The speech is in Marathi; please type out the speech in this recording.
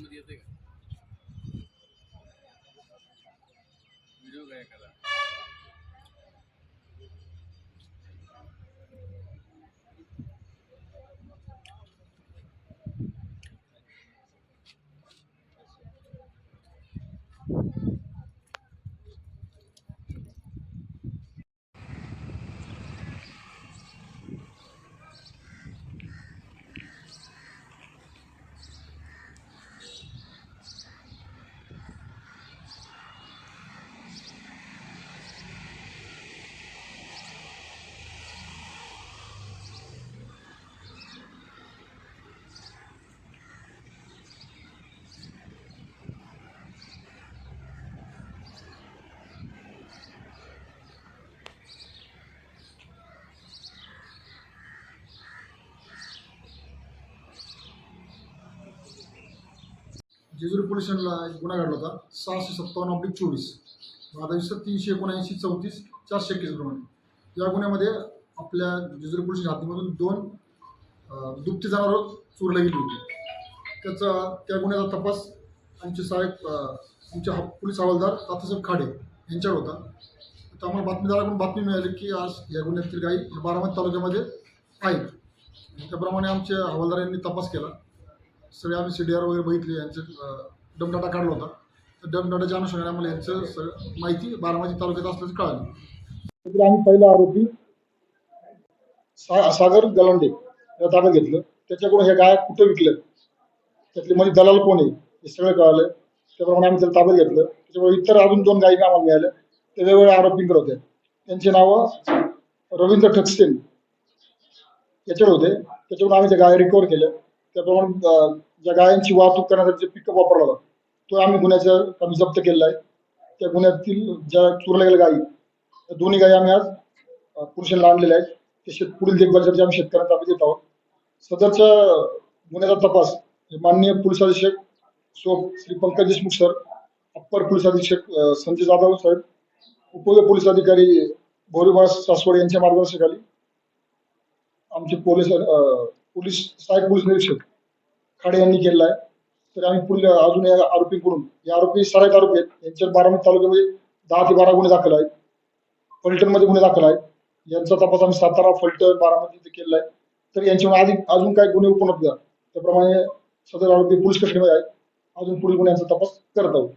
मध्ये येते का? व्हिडिओ काय करा. जेजुरी पोलीस स्टेशनला एक गुन्हा घडला होता. सहाशे सत्तावन्न ऑब्लिक चोवीस. वादाविस्त तीनशे एकोणऐंशी चौतीस चारशे एकवीस प्रमाणे या गुन्ह्यामध्ये आपल्या जेजुरी पोलीस हातीमधून दोन अं, जनावर जनावरं गेली होती. त्याचा त्या गुन्ह्याचा तपास आमचे साहेब आमचे हा- पोलीस हवालदार तातासाहेब खाडे यांच्यावर होता. तर आम्हाला बातमीदाराकडून बातमी मिळाली की आज या गुन्ह्यातील गाई बारामती तालुक्यामध्ये आहेत. त्याप्रमाणे आमच्या हवालदार यांनी तपास केला. सगळे आम्ही सी डी आर वगैरे बघितले यांचं डमडाटा काढला होता. तर डमडाटाच्या अनुषंगाने आम्हाला यांचं सगळं माहिती बारामती तालुक्यात असल्याचं कळाली. आम्ही पहिला आरोपी सा सागर गलांडे या ताब्यात घेतलं. त्याच्याकडून हे गाय कुठं विकलं? त्यातले म्हणजे दलाल कोण आहे? हे सगळं कळालं. त्याप्रमाणे आम्ही त्याला ताब्यात घेतलं. त्याच्यामुळे इतर अजून दोन गायी आम्हाला मिळाल्या. ते वेगवेगळ्या आरोपींकडे होते त्यांची नावं रवींद्र ठकसेन याच्याकडे होते. त्याच्याकडून आम्ही त्या गाय रिकवर केल्या. त्याप्रमाणे ज्या गायांची वाहतूक करण्यासाठी जे पिकअप वापरला जातो तो आम्ही गुन्ह्याच्या आम्ही जप्त केलेला आहे. त्या गुन्ह्यातील ज्या चोरल्या गेल्या गायी त्या दोन्ही गायी आम्ही आज पुरुषांना आणलेल्या आहेत. ते शेत पुढील देखभालीसाठी आम्ही शेतकऱ्यांना ताब्यात देत आहोत. सदरच्या गुन्ह्याचा तपास हे माननीय पोलीस अधीक्षक so Shri Pankaj Deshmukh sir upper police अधीक्षक संजय जाधव साहेब उप पोलीस अधिकारी भोरीबाळ सासवड यांच्या मार्गदर्शकाली आमचे पोलीस पोलीस सहाय्यक पोलीस निरीक्षक खाडे यांनी केलेला आहे. तर आम्ही पुढील अजून या आरोपींकडून या आरोपी सराईत आरोपी आहेत. यांच्यावर बारामती तालुक्यामध्ये दहा ते बारा गुन्हे दाखल आहेत. फलटणमध्ये गुन्हे दाखल आहेत. यांचा तपास आम्ही सातारा फलटण बारामती इथे केलेला आहे. तर यांच्यामुळे आधी अजून काही गुन्हे उपलब्ध आहेत. त्याप्रमाणे सदर आरोपी पोलीस कस्टडीमध्ये आहेत. अजून पुढील गुन्ह्यांचा तपास करत आहोत.